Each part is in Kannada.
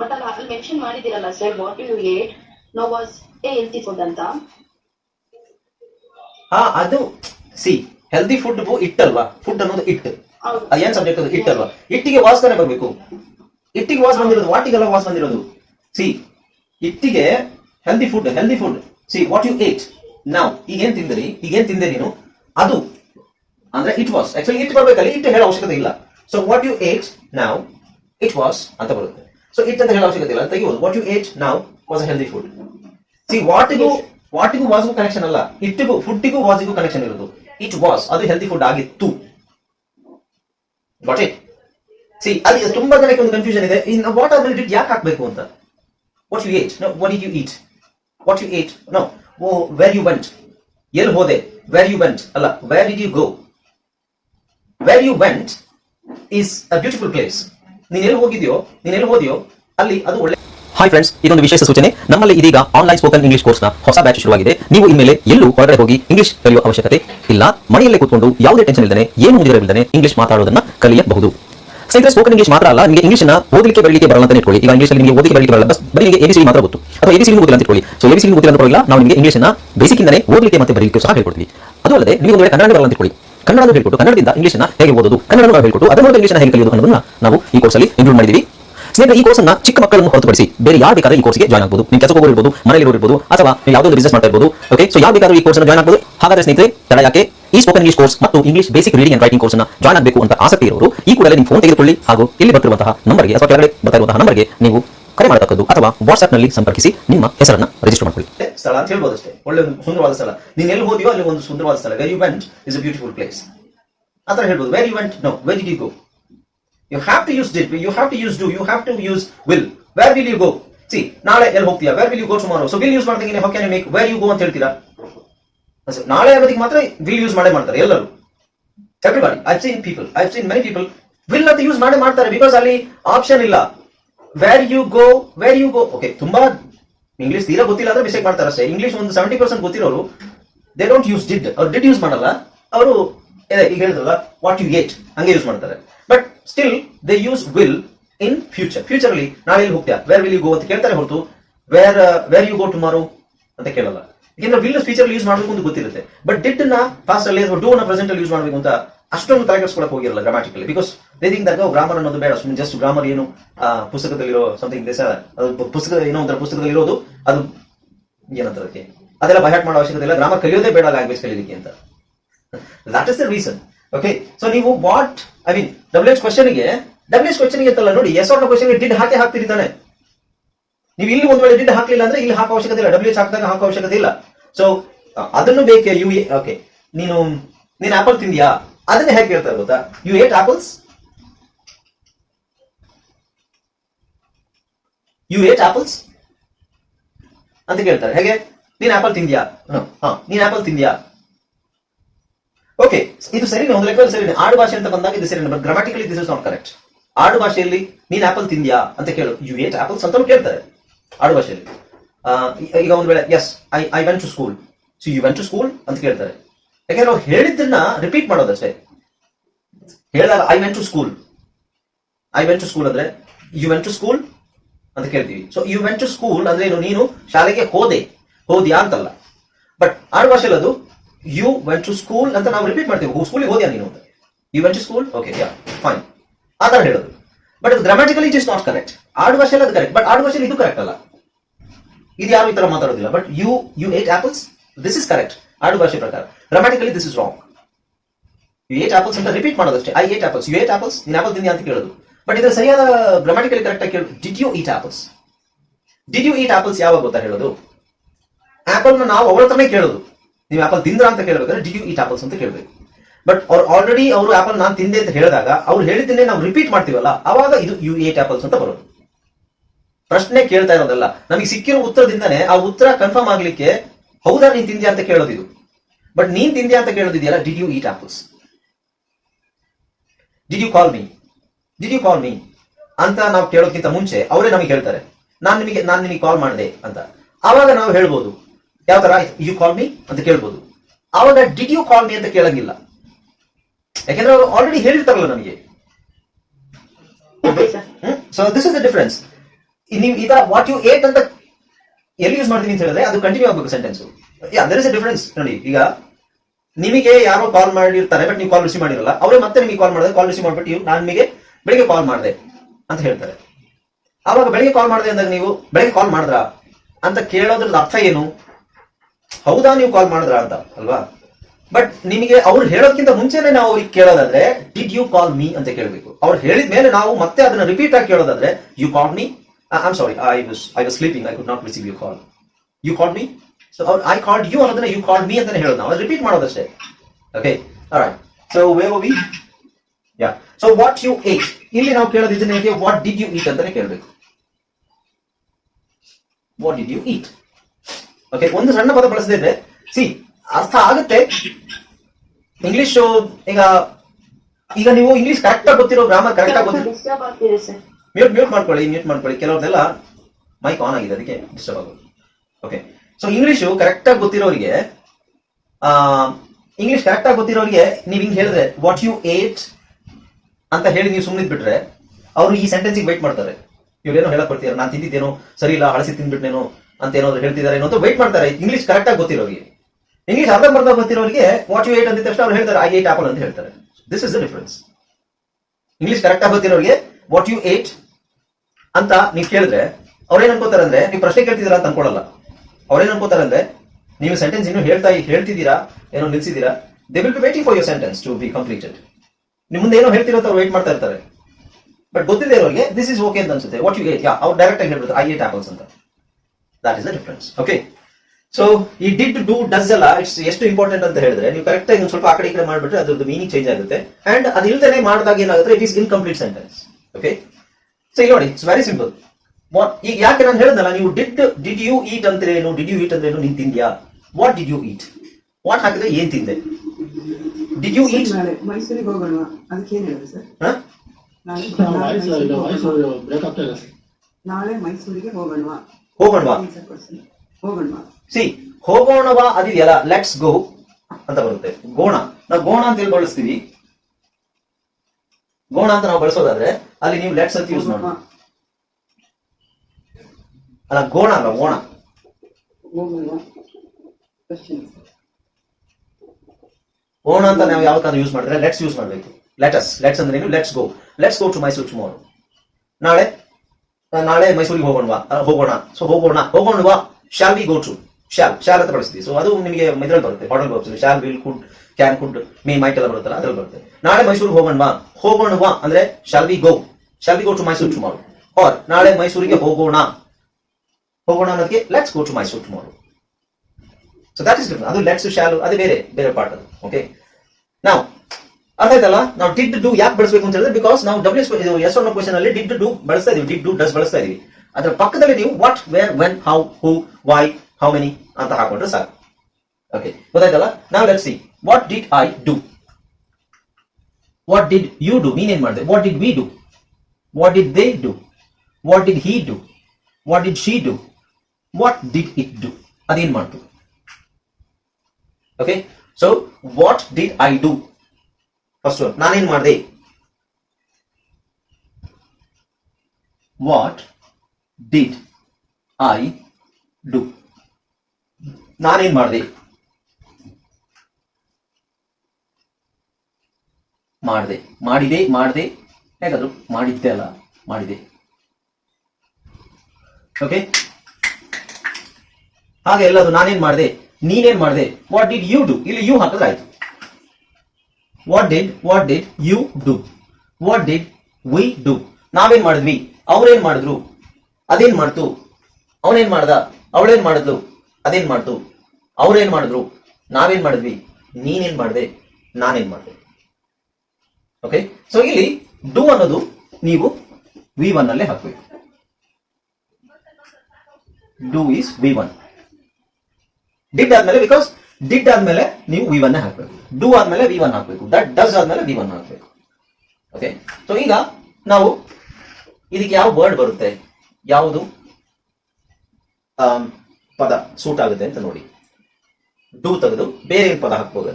ಬಟ್ ಅಲ್ಲ ಅಲ್ಲಿ mention ಮಾಡಿದಿರಲ್ಲ sir what you ate no was a healthy food ಅಂತ. ಹಾ ಅದು ಸಿ ಹೆಲ್ದಿ ಫುಡ್ ಇಟ್ಟಲ್ವಾ ಫುಡ್ ಅನ್ನೋದು ಇಟ್ ಹೌದು. ಅದು ಏನ್ ಸಬ್ಜೆಕ್ಟ್ ಅದು? ಇಟ್ಟಲ್ವಾ ಇಟ್ಟಿಗೆ ವಾಸ್ ತಾನೇ ಬರ್ಬೇಕು. ಇಟ್ಟಿಗೆ ವಾಸ್ ಬಂದಿರೋದು ವಾಟಿಗೆಲ್ಲ ವಾಸ್ ಬಂದಿರೋದು. ಸಿ ಇಟ್ಟಿಗೆ healthy food healthy food see what you ate ನಾವು ಈಗೇನ್ ತಿಂದಿರಿ? ಈಗೇನ್ ತಿಂದೆ ನೀನು? ಅದು. ಅಂದ್ರೆ ಇಟ್ ವಾಸ್ ಆಕ್ಚುಲಿ ಇಟ್ ಬರ್ಬೇಕಲ್ಲಿ ಇಟ್ ಹೇಳೋ ಅವಶ್ಯಕತೆ ಇಲ್ಲ. ಸೊ ವಾಟ್ ಯು ಏಟ್ ನಾವು ಇಟ್ ವಾಸ್ ಅಂತ ಬರುತ್ತೆ. ಸೊ ಇಟ್ ಅಂತ ಹೇಳೋ ಅವಶ್ಯಕತೆ ಇಲ್ಲ ತೆಗಿಬೋದು ವಾಟ್ ಯು ಏಟ್ ನಾವು was a healthy food see ವಾಟಿಗೂ ವಾಟಿಗೂ ವಾಸ್ಗೂ ಕನೆಕ್ಷನ್ ಅಲ್ಲ ಇಟ್ಟಿಗೂ ಫುಡ್ಡಿಗೂ ವಾಸಿಗೂ ಕನೆಕ್ಷನ್ ಇರೋದು. ಇಟ್ ವಾಸ್ ಅದು ಹೆಲ್ದಿ ಫುಡ್ ಆಗಿತ್ತು. ವಾಟ್ ಇಟ್ ಸಿ ಅಲ್ಲಿ ತುಂಬಾ ಜನಕ್ಕೆ ಒಂದು ಕನ್ಫ್ಯೂಷನ್ ಇದೆ. ಇನ್ ವಾಟ್ ಆರ್ ಇಟ್ ಯಾಕೆ ಹಾಕ್ಬೇಕು ಅಂತ? What you ate what you eat what you ate no where you went ಎಲ್ಲಿ ಹೋದೆ? ವೆರ್ ಯು ವೆಂಟ್ ಅಲ್ಲ where did you go where you went is a beautiful place ನೀನ್ ಎಲ್ಲಿ ಹೋಗಿದ್ಯೋ ನೀನ್ ಹೋದ್ಯೋ, ಅಲ್ಲಿ ಅದು ಒಳ್ಳೆ ಹಾಯ್ ಫ್ರೆಂಡ್ಸ್ ಇದೊಂದು ವಿಶೇಷ ಸೂಚನೆ. ನಮ್ಮಲ್ಲಿ ಇದೀಗ ಆನ್ಲೈನ್ ಸ್ಪೋಕನ್ ಇಂಗ್ಲಿಷ್ ಕೋರ್ಸ್ನ ಹೊಸ ಬ್ಯಾಚ್ ಶುರುವಾಗಿದೆ. ನೀವು ಇನ್ಮೇಲೆ ಎಲ್ಲೂ ಹೊರಗಡೆ ಹೋಗಿ ಇಂಗ್ಲಿಷ್ ಕಲಿಯುವ ಅವಶ್ಯಕತೆ ಇಲ್ಲ. ಮನೆಯಲ್ಲೇ ಕೂತ್ಕೊಂಡು ಯಾವುದೇ ಟೆನ್ಷನ್ ಇಲ್ಲದೆ ಏನು ಮುಗಿದಿರಲಿಲ್ಲದೆ ಇಂಗ್ಲಿಷ್ ಮಾತಾಡೋದನ್ನ ಕಲಿಯಬಹುದು. ಸ್ನೇಹಿತರೆ ಸ್ಪೋಕನ್ ಇಂಗ್ಲಿಷ್ ಮಾತ್ರ ಅಲ್ಲ, ನಿಮಗೆ ಇಂಗ್ಲಿಷ್ನ ಓದಲಿಕ್ಕೆ, ಬರಲಿಕ್ಕೆ ಬರಲ್ಲ ಅಂತ ಇಟ್ಕೊಳ್ಳಿ ಈಗ ಇಂಗ್ಲಿಷ್ ನಿಮಗೆ ಓದಲಿಕ್ಕೆ, ಬರಲಿಕ್ಕೆ ಬರಲ್ಲ. ಬಸ್ ಬರೀ ನಿಮಗೆ ಎಬಿಸಿ ಮಾತ್ರ ಗೊತ್ತು. ಅಥವಾ ಎಬಿಸಿ ಗೊತ್ತಿಲ್ಲ ಅಂತ ಇಟ್ಕೊಳ್ಳಿ. ಸೊ ಎಬಿಸಿ ಗೊತ್ತಿಲ್ಲ ಅಂತ ಪರವಾಗಿಲ್ಲ ನಾವು ನಿಮಗೆ ಇಂಗ್ಲಿಷ್ನ ಬೇಸಿಕ್ ಇಂದನೇ ಓದಲಿಕ್ಕೆ ಮತ್ತೆ ಬರಲಿಕ್ಕೆ ಸಹ ಹೇಳ್ಕೊಡ್ತೀವಿ. ಅದು ಅಲ್ಲದೆ ನೀವು ಒಂದು ಕನ್ನಡ ಬರಲ್ಲ ಅಂತ ಇಟ್ಕೊಳ್ಳಿ. ಕನ್ನಡ ಹೇಳ್ಕೊಟ್ಟು ಕನ್ನಡದಿಂದ ಇಂಗ್ಲೀಷನ್ನ ಹೇಗೆ ಓದೋದು ಕನ್ನಡ ಹೇಳ್ಕೊಟ್ಟು ಅದನ್ನು ಇಂಗ್ಲಿಷ್ನ ಹೇಗೆ ಕಲಿಯೋದು ಅನ್ನೋದನ್ನ ನಾವು ಈ ಕೋರ್ಸಲ್ಲಿ ಇನ್ಕ್ಲೂಡ್ ಮಾಡಿದ್ದೀವಿ. ಸ್ನೇಹಿತರೆ, ಈ ಕೋರ್ಸ್ ಅನ್ನ ಚಿಕ್ಕ ಮಕ್ಕಳನ್ನು ಹೊರತುಪಡಿಸಿ ಬೇರೆ ಯಾರು ಬೇಕಾದ್ರೆ ಈ ಕೋರ್ಸ್ಗೆ ಜಾಯ್ನ್ ಆಗಬಹುದು ನೀವು ಕೆಲಸ ಹೋಗಿರ್ಬೋದು ಮನೆಯಲ್ಲಿ ಇರ್ಬೋದು, ಅಥವಾ ಯಾವುದೋ ಒಂದು ಬಿಸ್ನೆಸ್ ಮಾಡ್ತಾ ಇರ್ಬೋದು ಓಕೆ ಸೊ ಯಾವ ಬೇಕಾದ್ರೂ ಈ ಕೋರ್ಸ್ನ ಜಾಯ್ನ್ ಆಗಬಹುದು ಹಾಗಾದ್ರೆ ಸ್ನೇಹಿತರೆ, ತಡ ಯಾಕೆ? ಈ ಸ್ಪೋಕನ್ ಇಂಗ್ಲಿಷ್ ಕೋರ್ಸ್ ಮತ್ತು English basic reading and writing ಕೋರ್ಸ್ನ ಜಾಯ್ನ್ ಆಗಬೇಕು ಅಂತ ಆಸಕ್ತಿ ಇರೋರು, ಈ ಕೂಡಲೇ ನಿಮ್ಮ ಫೋನ್ ತೆಗೆದುಕೊಳ್ಳಿ ಹಾಗೂ ಇಲ್ಲಿ ಬರ್ತಿರುವಂತಹ ನಂಬರ್ಗೆ ಅಥವಾ ಕೆಳಗಡೆ ಬರ್ತಾ ಇರುವಂತಹ ನಂಬರ್ಗೆ ನೀವು ಕರೆ ಮಾಡತಕ್ಕದ್ದು ಅಥವಾ ವಾಟ್ಸ್ಆಪ್ನಲ್ಲಿ ಸಂಪರ್ಕಿಸಿ ನಿಮ್ಮ ಹೆಸರನ್ನ ರಿಜಿಸ್ಟರ್ ಮಾಡ್ಕೊಳ್ಳಿ. ಸ್ಥಳ ಅಂತ ಹೇಳ್ಬೋದು ಅಷ್ಟೇ ಒಳ್ಳೆ ಸುಂದರವಾದ ಸ್ಥಳ. ನೀನ್ ಎಲ್ಲಿ ಹೋದಿಯೋ ಅಲ್ಲಿ ಒಂದು ಸುಂದರವಾದ ಸ್ಥಳ. Where you went is a beautiful place ಅಂತ ಹೇಳ್ಬೋದು. Where you went no where you go you have to use did you have to use do you have to use will where will you go see ನಾಳೆ ಎಲ್ಲಿ ಹೋಗ್ತೀಯಾ? Where will you go tomorrow so will use ಮಾಡ್ತೀನಿ how can make where you go ಅಂತ ಹೇಳ್ತೀರಾ? ನಾಳೆ ಅವಧಿಗೆ ಮಾತ್ರ ವಿಲ್ ಯೂಸ್ ಮಾಡೇ ಮಾಡ್ತಾರೆ ಎಲ್ಲರೂ. Everybody I seen people I seen many people will ಅಂತ ಯೂಸ್ ಮಾಡೇ ಮಾಡ್ತಾರೆ ಬಿಕಾಸ್ ಅಲ್ಲಿ ಆಪ್ಷನ್ ಇಲ್ಲ. Where you go where you go okay ತುಂಬಾ ಇಂಗ್ಲಿಷ್ ತೀರಾ ಗೊತ್ತಿಲ್ಲ ಅಂದ್ರೆ ಮಿಸ್ಟೇಕ್ ಮಾಡ್ತಾರೆ ಅಷ್ಟೇ. ಇಂಗ್ಲಿಷ್ ಒಂದು ಸೆವೆಂಟಿ ಪರ್ಸೆಂಟ್ ಗೊತ್ತಿರೋರು ದೇ ಡೋಂಟ್ ಯೂಸ್ ಡಿಡ್ ಅವ್ರು ಡಿಡ್ ಯೂಸ್ ಮಾಡಲ್ಲ. ಅವರು ಈಗ ಹೇಳಿದ್ರಲ್ಲ ವಾಟ್ ಯು ಏಟ್ ಹಂಗೆ ಯೂಸ್ ಮಾಡ್ತಾರೆ. But still they use will in future future ಅಲ್ಲಿ ನಾಳೆ ಎಲ್ಲಿ ಹೋಗ್ತೀಯಾ? ವೇರ್ ವಿಲ್ ಯು ಗೋ ಅಂತ ಕೇಳ್ತಾರೆ ಹೊರತು where where you go tomorrow ಅಂತ ಕೇಳಲ್ಲ. ಯಾಕೆಂದ್ರೆ ವಿಲ್ ಫ್ಯೂಚರ್ ಯೂಸ್ ಮಾಡಬೇಕು ಅಂತ ಗೊತ್ತಿರುತ್ತೆ. ಬಟ್ ಡಿಡ್ನ ಪಾಸ್ಟ್ ಅಲ್ಲಿ ಅಥವಾ ಡೂ ನ ಪ್ರೆಸೆಂಟ್ ಅಲ್ಲಿ ಯೂಸ್ ಮಾಡಬೇಕು ಅಂತ ಅಷ್ಟೊಂದು ತಲೆ ಕೆಡಿಸ್ಕೊಳಕ್ ಹೋಗಿರಲ್ಲ grammatically because they think that grammar ಅನ್ನೋದು ಬೇಡ ಸುಮ್ಮನೆ ಜಸ್ಟ್ ಗ್ರಾಮರ್ ಏನು ಪುಸ್ತಕದಲ್ಲಿರೋ ಸಮಥಿಂಗ್ ದೇಶ ಅದು ಪುಸ್ತಕ, ಏನೋ ಪುಸ್ತಕದಲ್ಲಿ ಇರೋದು ಅದು ಏನಂತಾರೆ ಅದೆಲ್ಲ ಬಯಾಟ್ ಮಾಡೋ ಅವಶ್ಯಕತೆ ಇಲ್ಲ ಗ್ರಾಮರ್ ಕಲಿಯೋದೇ ಬೇಡ ಲ್ಯಾಂಗ್ವೇಜ್ ಕಲಿಯೋದಕ್ಕೆ ಅಂತ. That is the reason okay so ನೀವು what I mean W H ಕ್ವಶನ್ಗೆ ಡಬ್ಲ್ಯೂ ಎಚ್ ಕ್ವಶನ್ಗೆ ಅಂತಲ್ಲ ನೋಡಿ ಎಸ್ ಆರ್ ಕ್ವಶನ್ಗೆ ಡಿಡ್ ಹಾಕಿ ಹಾಕ್ತೀರಿ ತಾನೆ. ನೀವು ಇಲ್ಲಿ ಒಂದ್ ವೇಳೆ ಡಿಡ್ ಹಾಕಲಿಲ್ಲ ಅಂದ್ರೆ ಇಲ್ಲಿ ಹಾಕೋ ಅವಶ್ಯಕತೆ ಇಲ್ಲ ಡಬ್ಲ್ಯೂ ಎಚ್ ಹಾಕಿದಾಗ ಹಾಕೋ ಅವಶ್ಯಕತೆ ಇಲ್ಲ. ಸೊ ಅದನ್ನು ಬೇಕೆ ಯು ಓಕೆ ನೀನು ನೀನು ಆಪಲ್ ತಿಂದ್ಯಾ? ಅದನ್ನೇ ಹೇಗೆ ಕೇಳ್ತಾರೆ ಗೊತ್ತಾ? You ate apples you ate apples ಅಂತ ಕೇಳ್ತಾರೆ. ಹೇಗೆ? ನೀನ್ ಆಪಲ್ ತಿಂದ್ಯಾ? ಹಾ, ನೀನ್ ಆಪಲ್ ತಿಂದ್ಯಾ? ಓಕೆ ಇದು ಸರಿನೇ? ಒಂದು ಲೆಕ್ಕದಲ್ಲಿ ಸರಿನೇ? ಆಡು ಭಾಷೆ ಅಂತ ಬಂದಾಗ ಇದು ಸರಿನೇ? But grammatically this is not correct ಆಡು ಭಾಷೆಯಲ್ಲಿ ನೀನ್ ಆಪಲ್ ತಿಂದ್ಯಾ ಅಂತ ಕೇಳು. ಯು ಏಟ್ ಆಪಲ್ಸ್ ಅಂತ ಕೇಳ್ತಾರೆ. ಆಡು ಭಾಷೆಯಲ್ಲಿ. ಈಗ ಒಂದ್ ವೇಳೆ yes I I went to school so you went to school ಅಂತ ಕೇಳ್ತಾರೆ. ಯಾಕಂದ್ರೆ ನಾವು ಹೇಳಿದ್ದನ್ನ ರಿಪೀಟ್ ಮಾಡೋದಷ್ಟೇ. ಹೇಳಿದಾಗ I went to school I went to school ಅಂದ್ರೆ ಯು ವೆಂಟ್ ಟು ಸ್ಕೂಲ್ ಅಂತ ಕೇಳ್ತೀವಿ. So you went to school ಅಂದ್ರೆ ಏನು? ನೀನು ಶಾಲೆಗೆ ಹೋದೆ. ಹೋದ್ಯಾ ಅಂತಲ್ಲ. ಬಟ್ ಆಡು ಭಾಷೆಯಲ್ಲಿ ಅದು ಯು ವೆಂಟ್ ಟು ಸ್ಕೂಲ್ ಅಂತ ನಾವು ರಿಪೀಟ್ ಮಾಡ್ತೀವಿ. ಸ್ಕೂಲಿಗೆ ಹೋದ್ಯಾ ನೀನು? ಅಂತ. You went to school okay yeah fine ಆ ಥರ ಹೇಳೋದು. ಬಟ್ ಅದು grammatically it is not correct ಆಡು ಭಾಷೆಯಲ್ಲಿ ಅದು ಕರೆಕ್ಟ್ ಬಟ್ ಆಡು ಭಾಷೆಯಲ್ಲಿ ಇದು ಕರೆಕ್ಟ್ ಅಲ್ಲ. ಇದು ಯಾರು ಈ ತರ ಮಾತಾಡೋದಿಲ್ಲ. But you you ate apples this is correct ಆಡು ಭಾಷೆ ಪ್ರಕಾರ. Grammatically this is wrong you ate apples ಅಂತ repeat ಮಾಡೋದಷ್ಟೇ. I ate apples you ate apples ನೀನು ಆಪಲ್ ತಿಂದಿ ಅಂತ ಕೇಳೋದು. ಬಟ್ ಇದರ ಸರಿಯಾದ ಗ್ರಾಮ್ಯಾಟಿಕಲಿ ಕರೆಕ್ಟ್ ಆಗಿ ಕೇಳೋದು. Did you eat apples did you eat apples ಯಾವಾಗ ಗೊತ್ತಾ ಹೇಳೋದು? ಆಪಲ್ ನಾವು ಅವಳ ಹತ್ರನೇ ಕೇಳೋದು. ನೀವು ಆಪಲ್ ತಿಂದ್ರ ಅಂತ ಕೇಳಬೇಕಾದ್ರೆ ಡಿಡ್ ಯು ಈಟ್ ಆಪಲ್ಸ್ ಅಂತ ಕೇಳಬೇಕು. ಬಟ್ ಅವ್ರು ಆಲ್ರೆಡಿ ಅವರು ಆಪಲ್ ನಾನು ತಿಂದೆ ಅಂತ ಹೇಳಿದಾಗ, ಅವ್ರು ಹೇಳಿದ್ದನ್ನೇ ನಾವು ರಿಪೀಟ್ ಮಾಡ್ತೀವಲ್ಲ, ಅವಾಗ ಇದು ಯು ಏಟ್ ಆಪಲ್ಸ್ ಅಂತ ಬರೋದು. ಪ್ರಶ್ನೆ ಕೇಳ್ತಾ ಇರೋದಲ್ಲ, ನಮಗೆ ಸಿಕ್ಕಿರೋ ಉತ್ತರದಿಂದನೇ ಆ ಉತ್ತರ ಕನ್ಫರ್ಮ್ ಆಗ್ಲಿಕ್ಕೆ, ಹೌದಾ ನೀನ್ ತಿಂದ್ಯಾ ಅಂತ ಕೇಳೋದು ಇದು ಬಟ್ ನೀನ್ ತಿಂದೆ ಅಂತ ಕೇಳೋದಿದೆಯಲ್ಲ did you eat apples did you call me did you call me ಅಂತ ನಾವು ಕೇಳೋಕ್ಕಿಂತ ಮುಂಚೆ ಅವರೇ ನಮಗೆ ಹೇಳ್ತಾರೆ. ನಾನು ನಿಮಗೆ ನಾನು ನಿಮಗೆ ಕಾಲ್ ಮಾಡಿದೆ ಅಂತ. ಆವಾಗ ನಾವು ಹೇಳ್ಬೋದು ಯಾವ ತರ? ಯು ಕಾಲ್ ಮೀ ಅಂತ ಕೇಳ್ಬೋದು. ಆವಾಗ ಡಿಡ್ ಯು ಕಾಲ್ ಮೀ ಅಂತ ಕೇಳಂಗಿಲ್ಲ. ಯಾಕೆಂದ್ರೆ ಅವರು ಆಲ್ರೆಡಿ ಹೇಳಿರ್ತಾರಲ್ಲ ನಮಗೆ. So this is the difference ನೀವು ಈ ತರ ವಾಟ್ ಯು ಏಟ್ ಅಂತ ಎಲ್ಲಿ ಯೂಸ್ ಮಾಡ್ತೀನಿ ಅಂತ ಹೇಳಿದ್ರೆ ಅದು ಕಂಟಿನ್ಯೂ ಆಗಬೇಕು sentence yeah there is a difference ನೋಡಿ, ಈಗ ನಿಮಗೆ ಯಾರೋ ಕಾಲ್ ಮಾಡಿರ್ತಾರೆ ಬಟ್ ನೀವು ಕಾಲ್ ರಿಸೀವ್ ಮಾಡಿರಲ್ಲ, ಅವರೇ ಮತ್ತೆ ನಿಮಗೆ ಕಾಲ್ ಮಾಡಿದ್ರೆ ಕಾಲ್ ರಿಸೀವ್ ಮಾಡ್ಬಿಟ್ಟು ನಾನು ನಿಮಗೆ ಬೆಳಿಗ್ಗೆ ಕಾಲ್ ಮಾಡಿದೆ ಅಂತ ಹೇಳ್ತಾರೆ. ಅವಾಗ ಬೆಳಿಗ್ಗೆ ಕಾಲ್ ಮಾಡಿದೆ ಅಂದಾಗ ನೀವು, ಬೆಳಿಗ್ಗೆ ಕಾಲ್ ಮಾಡಿದ್ರಾ? ಅಂತ ಕೇಳೋದ್ರದ್ದು ಅರ್ಥ ಏನು? ಹೌದಾ ನೀವು ಕಾಲ್ ಮಾಡಿದ್ರಾ ಅಂತ, ಅಲ್ವಾ? ಬಟ್ ನಿಮಗೆ ಅವ್ರು ಹೇಳೋದಕ್ಕಿಂತ ಮುಂಚೆನೆ ನಾವು ಅವ್ರಿಗೆ ಕೇಳೋದಾದ್ರೆ ಡಿಡ್ ಯು ಕಾಲ್ ಮೀ ಅಂತ ಕೇಳಬೇಕು. ಅವ್ರು ಹೇಳಿದ ಮೇಲೆ ನಾವು ಮತ್ತೆ ಅದನ್ನ ರಿಪೀಟ್ ಆಗಿ ಕೇಳೋದಾದ್ರೆ you call me I'm sorry I was I was sleeping I could not receive you call you call me so ಅವ್ರು ಐ ಕಾಲ್ಡ್ ಯು ಅನ್ನೋದನ್ನ ಯು ಕಾಲ್ ಮೀ ಅಂತಾನೆ ಹೇಳೋದು ನಾವು. Repeat ಮಾಡೋದಷ್ಟೇ. Okay right so way we yeah so what you ate ಇಲ್ಲಿ ನಾವು ಕೇಳೋದು ಇದನ್ನ ವಾಟ್ ಡಿಡ್ ಯು ಈಟ್ ಅಂತಾನೆ ಕೇಳಬೇಕು. What did you eat okay ಒಂದು ಸಣ್ಣ ಪದ ಬಳಸದಿದ್ರೆ ಸಿ ಅರ್ಥ ಆಗುತ್ತೆ. ಇಂಗ್ಲಿಷ್ ಈಗ ಈಗ ನೀವು ಇಂಗ್ಲಿಷ್ ಕರೆಕ್ಟ್ ಆಗಿ ಗೊತ್ತಿರೋ ಗ್ರಾಮರ್ ಕರೆಕ್ಟ್ ಆಗಿ ಗೊತ್ತಿರೋ ಮ್ಯೂಟ್ ಮ್ಯೂಟ್ ಮಾಡ್ಕೊಳ್ಳಿ ಮ್ಯೂಟ್ ಮಾಡ್ಕೊಳ್ಳಿ. ಕೆಲವ್ರದೆಲ್ಲ ಮೈಕ್ ಆನ್ ಆಗಿದೆ, ಅದಕ್ಕೆ ಡಿಸ್ಟರ್ಬ್ ಆಗೋದು. ಓಕೆ ಸೊ ಇಂಗ್ಲೀಷು ಕರೆಕ್ಟ್ ಆಗಿ ಗೊತ್ತಿರೋರಿಗೆ ಇಂಗ್ಲಿಷ್ ಕರೆಕ್ಟ್ ಆಗಿ ಗೊತ್ತಿರೋರಿಗೆ ನೀವು ಹಿಂಗೆ ಹೇಳಿದ್ರೆ ವಾಟ್ ಯು ಏಟ್ ಅಂತ ಹೇಳಿ ನೀವು ಸುಮ್ಮನೆ ಬಿಟ್ರೆ, ಅವರು ಈ ಸೆಂಟೆನ್ಸಿಗೆ ವೆಯ್ಟ್ ಮಾಡ್ತಾರೆ. ಇವ್ರೇನೋ ಹೇಳಕ್ ನಾನು ತಿಂದಿದ್ದೇನೋ, ಸರಿ ಇಲ್ಲ, ಹಳಸಿ ತಿಂದ್ಬಿಟ್ನೇನೋ ಅಂತ ಏನಾದ್ರು ಹೇಳ್ತಿದ್ದಾರೆ ಏನೋ ಅಂತ ವೆಯ್ಟ್ ಮಾಡ್ತಾರೆ. ಇಂಗ್ಲಿಷ್ ಕರೆಕ್ಟ್ ಆಗಿ ಗೊತ್ತಿರೋರಿಗೆ. ಅರ್ಧ ಬರ್ಧ ಗೊತ್ತಿರೋರಿಗೆ ವಾಟ್ ಯು ಏಟ್ ಅಂದ ತಕ್ಷಣ ಅವ್ರು ಹೇಳ್ತಾರೆ ಐ ಏಟ್ ಆಪಲ್ ಅಂತ ಹೇಳ್ತಾರೆ. This is the difference English correct ಆಗಿ ಗೊತ್ತಿರೋರಿಗೆ ವಾಟ್ ಯು ಏಟ್ ಅಂತ ನೀವು ಕೇಳಿದ್ರೆ, ಅವ್ರೇನ್ ಅನ್ಕೋತಾರೆ ಅಂದ್ರೆ ನೀವು ಪ್ರಶ್ನೆ ಕೇಳ್ತಿದ್ದೀರಾ ಅಂತ ಅನ್ಕೊಳಲ್ಲ. ಅವ್ರೇನ್ ಅನ್ಕೋತಾರೆ ಅಂದ್ರೆ ನೀವು ಸೆಂಟೆನ್ಸ್ ಇನ್ನು ಹೇಳ್ತಾ ಹೇಳ್ತಿದ್ದೀರಾ, ಏನೋ ನಿಲ್ಸಿದ್ದೀರಾ they will be waiting for your sentence to be completed ನಿಮ್ಮ ಮುಂದೆ ಏನೋ ಹೇಳ್ತಿರೋ ಅವ್ರು ವೇಟ್ ಮಾಡ್ತಾ ಇರ್ತಾರೆ. ಬಟ್ ಗೊತ್ತಿದೆ ಅವರಿಗೆ ದಿಸ್ ಇಸ್ ಓಕೆ ಅಂತ ಅನ್ಸುತ್ತೆ. ವಾಟ್ ಯು ಏಟ್ ಯಾ ಅವ್ರು ಡೈರೆಕ್ಟ್ ಆಗಿ ಹೇಳ್ಬಿಡ್ತಾರೆ ಐ ಏಟ್ ಆಪಲ್ಸ್ ಅಂತ. That is the difference okay so ಈ ಡಿಡ್ ಡೂ ಡಸ್ ಎಲ್ಲ ಇಟ್ಸ್ ಎಷ್ಟು ಇಂಪಾರ್ಟೆಂಟ್ ಅಂತ ಹೇಳಿದ್ರೆ, ನೀವು ಕರೆಕ್ಟ್ ಆಗಿ ಸ್ವಲ್ಪ ಆ ಕಡೆ ಈ ಕಡೆ ಮಾಡ್ಬಿಟ್ರೆ ಅದ್ರದ್ದು ಮೀನಿಂಗ್ ಚೇಂಜ್ ಆಗುತ್ತೆ. ಅಂಡ್ ಅದು ಇಲ್ದೇನೆ ಮಾಡಿದಾಗ ಏನಾಗುತ್ತೆ it is incomplete sentence okay so ಇಲ್ಲಿ ನೋಡಿ ಇಟ್ಸ್ ವೆರಿ ಸಿಂಪಲ್ ವಾಟ್ ಈಗ ಯಾಕೆ ನಾನು ಹೇಳಿದ್ನಲ್ಲ ನೀವು ಡಿಡ್ ಡಿಡ್ ಯು ಈಟ್ ಅಂತ ಏನು ಡಿಡ್ ಯು ಈಟ್ ಅಂದ್ರೆ ಏನು ನೀನ್ ತಿಂದ್ಯಾ? What did you eat what ಹಾಕಿದ್ರೆ ಏನ್ ತಿಂದೆ? ಡಿಡ್ ಯು ಈಟ್ ನಾಳೆ ಮೈಸೂರಿಗೆ ಹೋಗೋಣ ಅದಕ್ಕೆ ಏನ್ ಹೇಳುದು ಸರ್? ನಾಳೆ ಮೈಸೂರಿಗೆ ಹೋಗೋಣವಾ. ಹೋಗೋಣವಾ ಸಿ ಹೋಗೋಣವಾ ಅದಿದೆಯಲ್ಲ ಲೆಟ್ಸ್ ಗೋ ಅಂತ ಬರುತ್ತೆ. ಗೋಣ. ನಾವು ಗೋಣ ಅಂತ ಹೇಳಿ ಬಳಸ್ತೀವಿ? ಗೋಣ ಅಂತ ನಾವು ಬಳಸೋದಾದ್ರೆ ಅಲ್ಲಿ ನೀವು ಲೆಟ್ಸ್ ಅಂತ ಯೂಸ್ ಮಾಡಿ ಅಲ್ಲ ಗೋಣ ಅಲ್ಲ ಓಣ ಓಣ. ಗೋಣ ಅಂತ ನಾವು ಯಾವತ್ತಾದ್ರೂ ಯೂಸ್ ಮಾಡಿದ್ರೆ ಲೆಟ್ಸ್ ಯೂಸ್ ಮಾಡಬೇಕು. ಲೆಟಸ್ ಲೆಟ್ಸ್ ಅಂದ್ರೆ ಏನು? Let's go let's go to Mysuru tomorrow ನಾಳೆ? ನಾಳೆ ಮೈಸೂರಿಗೆ ಹೋಗೋಣವಾ? ಹೋಗೋಣ. ಸೊ ಹೋಗೋಣ. ಹೋಗೋಣವಾ? Shall we go to shall shall ಅಂತ ಬಳಸ್ತೀವಿ. ಸೊ ಅದು ನಿಮಗೆ ಇದ್ರಲ್ಲಿ ಬರುತ್ತೆ. ಹೋಟೆಲ್ ಬರುತ್ತೆ shall will could can could may might ಎಲ್ಲ ಬರುತ್ತಲ್ಲ ಅದ್ರಲ್ಲಿ ಬರುತ್ತೆ. ನಾಳೆ ಮೈಸೂರಿಗೆ ಹೋಗೋಣವಾ? ಹೋಗೋಣವಾ? ಅಂದ್ರೆ shall we go shall go to Mysuru tomorrow or ನಾಳೆ ಮೈಸೂರಿಗೆ ಹೋಗೋಣ? ಹೋಗೋಣ ಅನ್ನೋದಕ್ಕೆ let's go to Mysuru tomorrow so that is different ಅದು ಲೆಟ್ಸ್ ಶಾಲು ಅದು ಬೇರೆ ಬೇರೆ ಪಾರ್ಟ್ ಅದು. ಓಕೆ ನಾವು ಅರ್ಥ ಆಯ್ತಲ್ಲ? ನಾವು ಡಿಡ್ ಡೂ ಯಾಕೆ ಬಳಸಬೇಕು ಅಂತ ಹೇಳಿದ್ರೆ ಬಿಕಾಸ್ ನಾವು ಡಬ್ಲ್ಯೂ ಇದು ಎಸ್ ಒನ್ ಕ್ವಶನ್ ಅಲ್ಲಿ ಡಿಡ್ ಡೂ ಬಳಸ್ತಾ ಇದೀವಿ. ಡಿಡ್ ಡೂ ಡಸ್ ಬಳಸ್ತಾ ಇದೀವಿ. ಅದರ ಪಕ್ಕದಲ್ಲಿ ನೀವು what where when how who why how many ಅಂತ ಹಾಕೊಂಡ್ರೆ ಸಾಕು. ಓಕೆ ಗೊತ್ತಾಯ್ತಲ್ಲ? ನಾವು let see what did I do what did you do ನೀನೇನ್ ಮಾಡಿದೆ? What did we do what did they do what did he do what did she do what did it do ಅದೇನ್ ಮಾಡ್ತು? Okay so what did I do first one ನಾನೇನ್ ಮಾಡಿದೆ? ವಾಟ್ ಡಿಡ್ ಐ ಡು ನಾನೇನ್ ಮಾಡಿದೆ? ಮಾಡಿದೆ ಮಾಡಿದೆ ಮಾಡಿದೆ. ಹೇಗಾದ್ರು ಮಾಡಿದ್ದೆ ಅಲ್ಲ, ಮಾಡಿದೆ. ಓಕೆ ಹಾಗೆ ಎಲ್ಲದು ನಾನೇನ್ ಮಾಡಿದೆ? ನೀನೇನ್ ಮಾಡಿದೆ? ವಾಟ್ ಡಿಡ್ ಯು ಡು ಇಲ್ಲಿ ಯು ಹಾಕಿದ್ರೆ ಆಯ್ತು what did what did you do what did we do ನಾವೇನ್ ಮಾಡಿದ್ವಿ? ಅವ್ರೇನ್ ಮಾಡಿದ್ರು? ಅದೇನ್ ಮಾಡ್ತು? ಅವನೇನ್ ಮಾಡ್ದ? ಅವಳೇನ್ ಮಾಡಿದ್ಲು? ಅದೇನ್ ಮಾಡ್ತು? ಅವ್ರೇನ್ ಮಾಡಿದ್ರು? ನಾವೇನ್ ಮಾಡಿದ್ವಿ? ನೀನೇನ್ ಮಾಡಿದೆ? ನಾನೇನ್ ಮಾಡಿದೆ? ಓಕೆ ಸೊ ಇಲ್ಲಿ ಡು ಅನ್ನೋದು ನೀವು ವಿ ಒನ್ ಅಲ್ಲೇ ಹಾಕಬೇಕು. Do is V one did ಆದ್ಮೇಲೆ ಬಿಕಾಸ್ ಡಿಡ್ ಆದ್ಮೇಲೆ ನೀವು ವಿ ಒನ್ ಹಾಕಬೇಕು. ಡೂ ಆದ್ಮೇಲೆ ವಿ ಒನ್ ಹಾಕಬೇಕು. ದಟ್ ಡಸ್ ಆದ್ಮೇಲೆ ವಿ ಒನ್ ಹಾಕಬೇಕು. ಓಕೆ ಸೊ ಈಗ ನಾವು ಇದಕ್ಕೆ ಯಾವ ವರ್ಡ್ ಬರುತ್ತೆ? ಯಾವುದು? ಪದ. ಸೂಟ್ ಆಗುತ್ತೆ ಅಂತ ನೋಡಿ. ಡೂ ತೆಗೆದು ಬೇರೆ ಪದ ಹಾಕ್ಬೋದು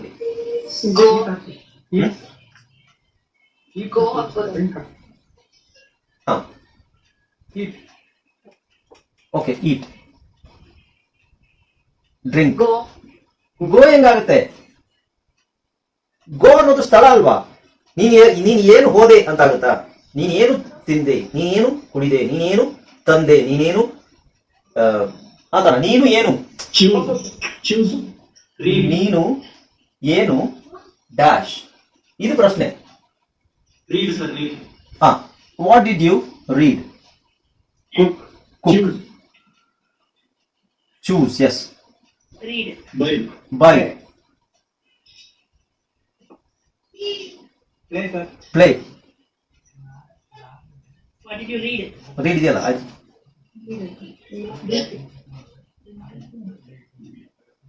ಗೋ? ಗೋ ಹಾಕ್ಬೋದು ಹಾ okay eat drink Go. Go ಹೆಂಗಾಗುತ್ತೆ? Go ಅನ್ನೋದು ಸ್ಥಳ ಅಲ್ವಾ? ನೀನ್ ನೀನ್ ಏನು ಹೋದೆ ಅಂತ ಆಗುತ್ತಾ ನೀನೇನು ತಿಂದೆ? ನೀನೇನು ಕುಡಿದೆ? ನೀನೇನು ತಂದೆ? ನೀನೇನು ಆತರ ನೀನು ಏನು. ನೀನು ಏನು? ಡ್ಯಾಶ್ ಇದು ಪ್ರಶ್ನೆ. Read, sir, read. Ah, what did you read? Cook. Cook. Choose. Choose, yes. Read. Buy. Buy. Play, sir. Play. What did you read? Read, yeah. I...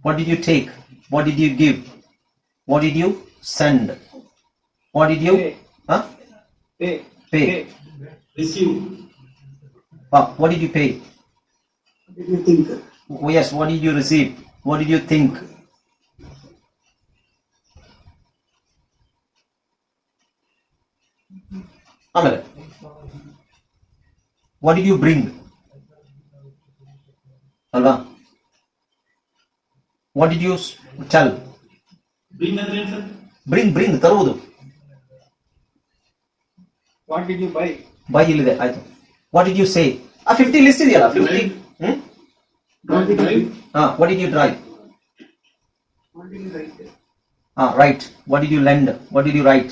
What did you take? What did you give? What did you send? What did you Pay. huh? Pay pay? Receive. Ah, what did you pay? You think Oh, yes, what did you receive? What did you think? ಆಮೇಲೆ ವಾಟ್ ಡಿಡ್ ಯು ಬ್ರಿಂಗ್ ಅಲ್ವಾ what did you tell Bring the name, sir. Bring bring ತರುವುದು what did you buy buy ಇಲ್ಲಿದೆ ಆಯ್ತು ವಾಟ್ ಡಿಡ್ ಯು ಸೇ ಆ ಫಿಫ್ಟಿ ಲಿಸ್ಟ್ ಇದೆಯಲ್ಲ ಫಿಫ್ಟಿ. ಹಾ ವಾಟ್ ಡಿಡ್ ಯು ಡ್ರೈವ್ ಹಾ right what did you lend what did you write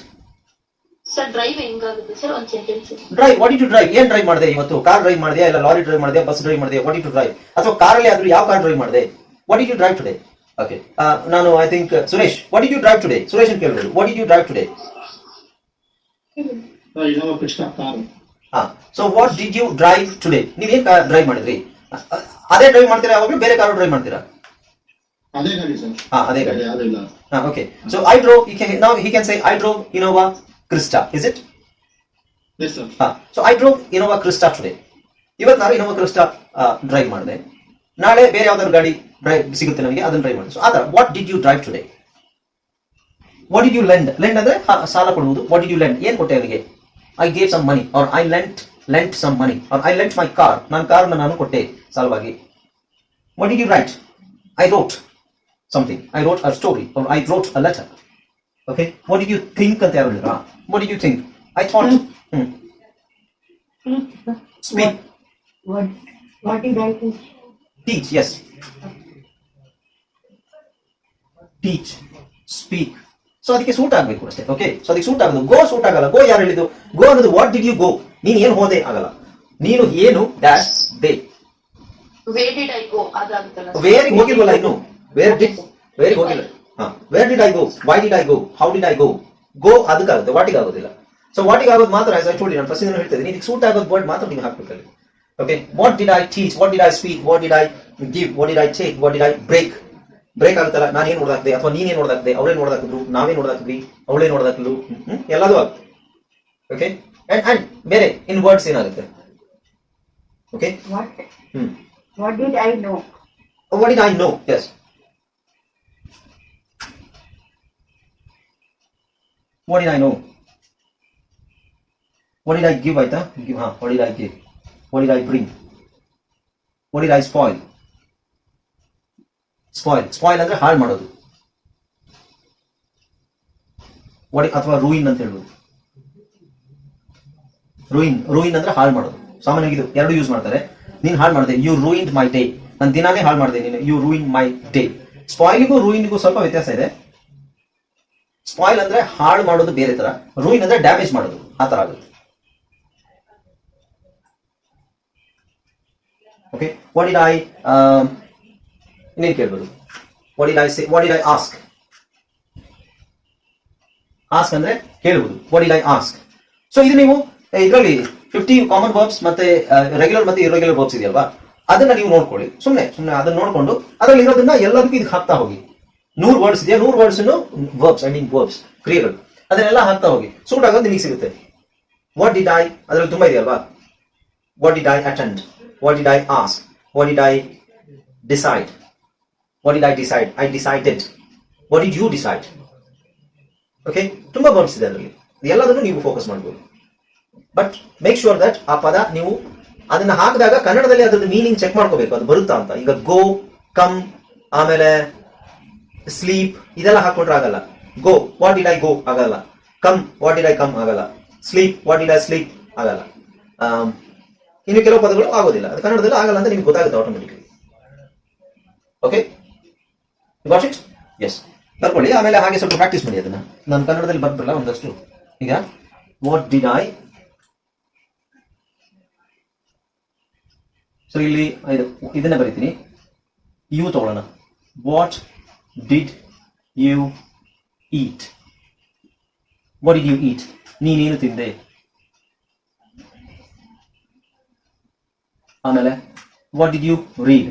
sir drive ಹೆಂಗಾಗುತ್ತೆ sir ಒಂದು sentence drive what did you drive ಏನ್ ಡ್ರೈವ್ ಮಾಡಿದೆ ಇವತ್ತು ಕಾರ್ ಡ್ರೈವ್ ಮಾಡಿದೆ ಇಲ್ಲ ಲಾರಿ ಡ್ರೈವ್ ಮಾಡಿದೆ ಬಸ್ ಡ್ರೈವ್ ಮಾಡಿದೆ ವಾಟ್ ಡಿಡ್ ಯು ಡ್ರೈವ್ ಅಥವಾ ಕಾರಲ್ಲಿ ಆದ್ರೂ ಯಾವ ಕಾರ್ ಡ್ರೈವ್ ಮಾಡಿದೆ what did you drive today okay ನಾನು I think Suresh what did you drive today Suresh ಅಂತ ಕೇಳ್ಬೋದು what did you drive today ಹಾ so what did you drive today ನೀವ್ ಏನ್ ಡ್ರೈವ್ ಮಾಡಿದ್ರಿ? ಅದೇ ಡ್ರೈವ್ ಮಾಡ್ತೀರಾ ಯಾವಾಗಲೂ ಬೇರೆ ಕಾರು ಡ್ರೈವ್ ಮಾಡ್ತೀರಾ? ಅದೇ ಗಾಡಿ ಸರ್. ಹಾ ಅದೇ ಗಾಡಿ. ಯಾವ್ದು ಇಲ್ಲ. ಹಾ okay so I drove now he can say I drove Innova Krista. Is it? Yes sir Ah, so I drove Innova Krista today. ಇವತ್ತು ನಾನು ಇನೋವಾ ಕ್ರಿಸ್ಟಾ ಡ್ರೈವ್ ಮಾಡಿದೆ. ನಾಳೆ ಬೇರೆ ಯಾವ್ದಾದ್ರು ಗಾಡಿ ಡ್ರೈವ್ ಸಿಗುತ್ತೆ ನಮಗೆ ಅದನ್ನ ಡ್ರೈವ್ ಮಾಡಿ ಸೊ ಆ ಥರ what did you drive today what did you lend lend ಅಂದ್ರೆ ಸಾಲ ಕೊಡುವುದು ವಾಟ್ ಡಿಡ್ ಯು ಲೆಂಡ್ ಏನ್ ಕೊಟ್ಟೆ ಅವನಿಗೆ I gave some money or I lent lent some money or I lent my car ನನ್ನ ಕಾರ್ನ ನಾನು ಕೊಟ್ಟೆ ಸಾಲವಾಗಿ what did you write I wrote something. I wrote a story or I wrote a letter. Okay. What did you think ಅಂತ ಯಾರು ಹೇಳಿದ್ರಾ? What did you think? I thought. Hmm. Speak. What, what did I teach? Teach. Yes. Teach. Speak. So ಅದಕ್ಕೆ ಸೂಟ್ ಆಗಬೇಕು ಅಷ್ಟೇ ಓಕೆ ಸೊ ಅದಕ್ಕೆ ಸೂಟ್ ಆಗೋದು ಗೋ ಸೂಟ್ ಆಗಲ್ಲ ಗೋ ಯಾರು ಹೇಳಿದ್ದು? ಗೋ ಅನ್ನೋದು ವಾಟ್ ಡಿಡ್ ಯು ಗೋ ನೀನು ಏನು ಹೋದೆ ಆಗಲ್ಲ. ನೀನು ಏನು ಡ್ಯಾಶ್ ದೇ ವೇರ್ ವೇರಿಗೆ ಹೋಗಿಲ್ವಲ್ಲ ಇನ್ನು? ವೇರ್ ಡಿಡ್ ವೇರಿಗೆ ಹೋಗಿಲ್ಲ. ಹಾ. Where did I go why did I go how did I go go ಅದಕ್ಕಾಗುತ್ತೆ ವಾಟಿಗೆ ಆಗೋದಿಲ್ಲ. ಸೊ ವಾಟಿಗೆ ಆಗೋದು ಮಾತ್ರ ಆಸ್ ಐ ಟೋಲ್ಡ್ ನಾನು ಫಸ್ಟ್ ಹೇಳ್ತೇನೆ ನಿನಗೆ ಸೂಟ್ ಆಗೋದು ವರ್ಡ್ ಮಾತ್ರ ನೀವು ಹಾಕ್ಬೇಕಲ್ಲಿ okay what did I teach what did I speak what did I give what did I take what did I break break ಆಗುತ್ತಲ್ಲ ನಾನು ಏನು ನೋಡ್ದಾಕ್ದೆ ಅಥವಾ ನೀನೇ ನೋಡ್ದಾಕ್ದೆ ಅವಳೇ ನೋಡ್ದಾಕಿದ್ರು ನಾವೇ ನೋಡ್ದಾಕಿದ್ವಿ ಅವಳೇ ನೋಡ್ದಾಕಿದ್ಲು ಹ್ಮ್ ಎಲ್ಲದೂ ಆಗುತ್ತೆ ಓಕೆ ಅಂಡ್ ಅಂಡ್ ಬೇರೆ ಇನ್ ವರ್ಡ್ಸ್ ಏನಾಗುತ್ತೆ okay What, hmm what did I know? What did I know? Yes. What did I know? What did I give, Aita? Give, huh? What did I give? What did I bring? What did I spoil? Spoil. Spoil ಅಂದ್ರೆ ಹಾಳು ಮಾಡೋದು. ವಾಡಿ ಅಥವಾ ರೂಯಿನ್ ಅಂತ ಹೇಳ್ಬೋದು. ರೂಯಿನ್ ರೂಯಿನ್ ಅಂದ್ರೆ ಹಾಳು ಮಾಡೋದು. ಸಾಮಾನ್ಯವಾಗಿ ಇದು ಎರಡು ಯೂಸ್ ಮಾಡ್ತಾರೆ. ನೀನು ಹಾಳು ಮಾಡಿದೆ. ಯು ರೂಯಿನ್ ಮೈ ಡೇ ನಾನು ದಿನಾನೇ ಹಾಳು ಮಾಡಿದೆ ನೀನು. ಯು ರೂಯಿನ್ ಮೈ ಡೇ ಸ್ಪಾಯ್ಲಿಗೂ ರೂಯಿನ್ಗೂ ಸ್ವಲ್ಪ ವ್ಯತ್ಯಾಸ ಇದೆ. ಸ್ಪಾಯ್ಲ್ ಅಂದ್ರೆ ಹಾಳು ಮಾಡೋದು ಬೇರೆ ತರ. ರೂಯಿನ್ ಅಂದ್ರೆ ಡ್ಯಾಮೇಜ್ ಮಾಡೋದು. ಆ ತರ ಆಗುತ್ತೆ. ಓಕೆ ವಾಟ್ ಇಡ್ ಐ ಇನ್ನೇನು ಕೇಳ್ಬೋದು? What did I say what did I ask ask ಅಂದ್ರೆ ಕೇಳುವುದು what did I ask so ಇದು ನೀವು ಇದರಲ್ಲಿ ಫಿಫ್ಟಿ ಕಾಮನ್ ವರ್ಬ್ಸ್ ಮತ್ತೆ ರೆಗ್ಯುಲರ್ ಮತ್ತೆ ಇರೆಗ್ಯುಲರ್ ವರ್ಬ್ಸ್ ಇದೆಯಲ್ವಾ? ಅದನ್ನ ನೀವು ನೋಡ್ಕೊಳ್ಳಿ. ಸುಮ್ಮನೆ ಸುಮ್ಮನೆ ಅದನ್ನ ನೋಡ್ಕೊಂಡು ಅದರಲ್ಲಿ ಇರೋದನ್ನ ಎಲ್ಲದಕ್ಕೂ ಇದಕ್ಕೆ ಹಾಕ್ತಾ ಹೋಗಿ. ನೂರು ವರ್ಡ್ಸ್ ಇದೆಯಾ? ನೂರು words verbs I mean verbs ಕ್ರಿಯೆಗಳು. ಅದನ್ನೆಲ್ಲ ಹಾಕ್ತಾ ಹೋಗಿ. ಸೂಟ್ ಆಗೋದು ನಿಮಗೆ ಸಿಗುತ್ತೆ. ವಾಟ್ ಡಿಡ್ ಐ ಅದರಲ್ಲಿ ತುಂಬಾ ಇದೆಯಲ್ವಾ? What did I attend what did I ask what did I decide what did I decide I decided. What did you decide okay ತುಂಬ ವರ್ಡ್ಸ್ ಇದೆ ಅದರಲ್ಲಿ ಎಲ್ಲದನ್ನು ನೀವು ಫೋಕಸ್ ಮಾಡ್ಬೋದು. ಬಟ್ ಮೇಕ್ ಶೋರ್ ದಟ್ ಆ ಪದ ನೀವು ಅದನ್ನ ಹಾಕಿದಾಗ ಕನ್ನಡದಲ್ಲಿ ಅದ್ರದ್ದು ಮೀನಿಂಗ್ ಚೆಕ್ ಮಾಡ್ಕೋಬೇಕು. ಅದು ಬರುತ್ತಾ ಅಂತ. ಈಗ ಗೋ ಕಮ್ ಆಮೇಲೆ ಸ್ಲೀಪ್ ಇದೆಲ್ಲ ಹಾಕೊಂಡ್ರೆ ಆಗಲ್ಲ. Go what did I go ಆಗಲ್ಲ. Come what did I come ಆಗಲ್ಲ. Sleep what did I sleep ಆಗಲ್ಲ. ಇನ್ನು ಕೆಲವು ಪದಗಳು ಆಗೋದಿಲ್ಲ. ಅದು ಕನ್ನಡದಲ್ಲಿ ಆಗಲ್ಲ ಅಂತ ನಿಮ್ಗೆ ಗೊತ್ತಾಗುತ್ತೆ ಆಟೋಮೆಟಿಕ್ಲಿ ಓಕೆ ಇಟ್ ಎಸ್ ಬರ್ಕೊಳ್ಳಿ ಆಮೇಲೆ ಹಾಗೆ ಸ್ವಲ್ಪ ಪ್ರಾಕ್ಟೀಸ್ ಮಾಡಿ ಅದನ್ನ. ನಾನು ಕನ್ನಡದಲ್ಲಿ ಬರ್ಬಿಡಲ್ಲ ಒಂದಷ್ಟು. ಈಗ ವಾಟ್ ಡಿಡ್ ಐ ಸೊ ಇಲ್ಲಿ ಇದು ಇದನ್ನ ಬರಿತೀನಿ. ಯು ತಗೊಳ್ಳೋಣ. What did you eat what did you eat ನೀನೇನು ತಿಂದೆ? ಆಮೇಲೆ ವಾಟ್ ಡಿಡ್ ಯು ರೀಡ್